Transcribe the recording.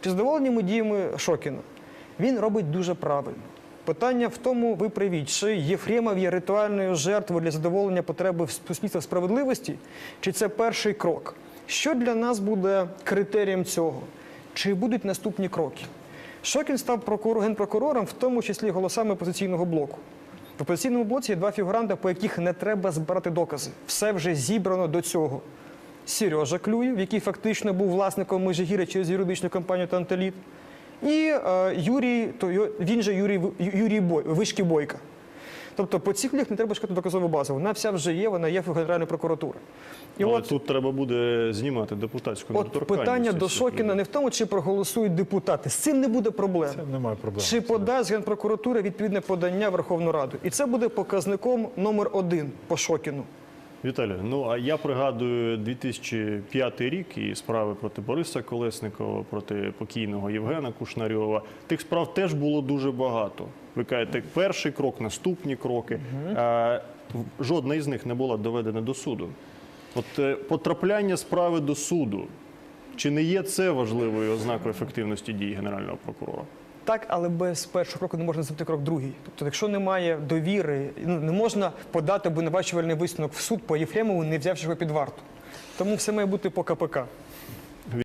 Чи задоволені ми діями Шокіна? Він робить дуже правильно. Питання в тому, ви привіть, чи Єфремов є ритуальною жертвою для задоволення потреби суспільства справедливості, чи це перший крок? Що для нас буде критерієм цього? Чи будуть наступні кроки? Шокін став прокурор, генпрокурором, в тому числі голосами опозиційного блоку. В опозиційному блоці є два фігуранти, по яких не треба збирати докази. Все вже зібрано до цього. Сережа Клюєв, який фактично був власником Межигір'я через юридичну компанію Танталіт, і е, Юрій, то він же Юрій, В- Юрій Бой, Вишки Бойка. Тобто по цих людях не треба шукати доказову базу. Вона вся вже є, вона є в Генеральної прокуратури. І Але от, тут треба буде знімати депутатську от питання до Шокіна не в тому, чи проголосують депутати. З цим не буде проблем. Це немає проблем. Чи подасть Генпрокуратура відповідне подання Верховну Раду? І це буде показником номер один по Шокіну. Віталій, ну а я пригадую 2005 рік і справи проти Бориса Колесникова, проти покійного Євгена Кушнарьова. Тих справ теж було дуже багато. Ви кажете, перший крок, наступні кроки. А, жодна із них не була доведена до суду. От е, потрапляння справи до суду. Чи не є це важливою ознакою ефективності дій генерального прокурора? Так, але без першого кроку не можна зробити крок другий. Тобто, якщо немає довіри, ну не можна подати обвинувачувальний висновок в суд по Єфремову, не взявши його під варту. Тому все має бути по КПК.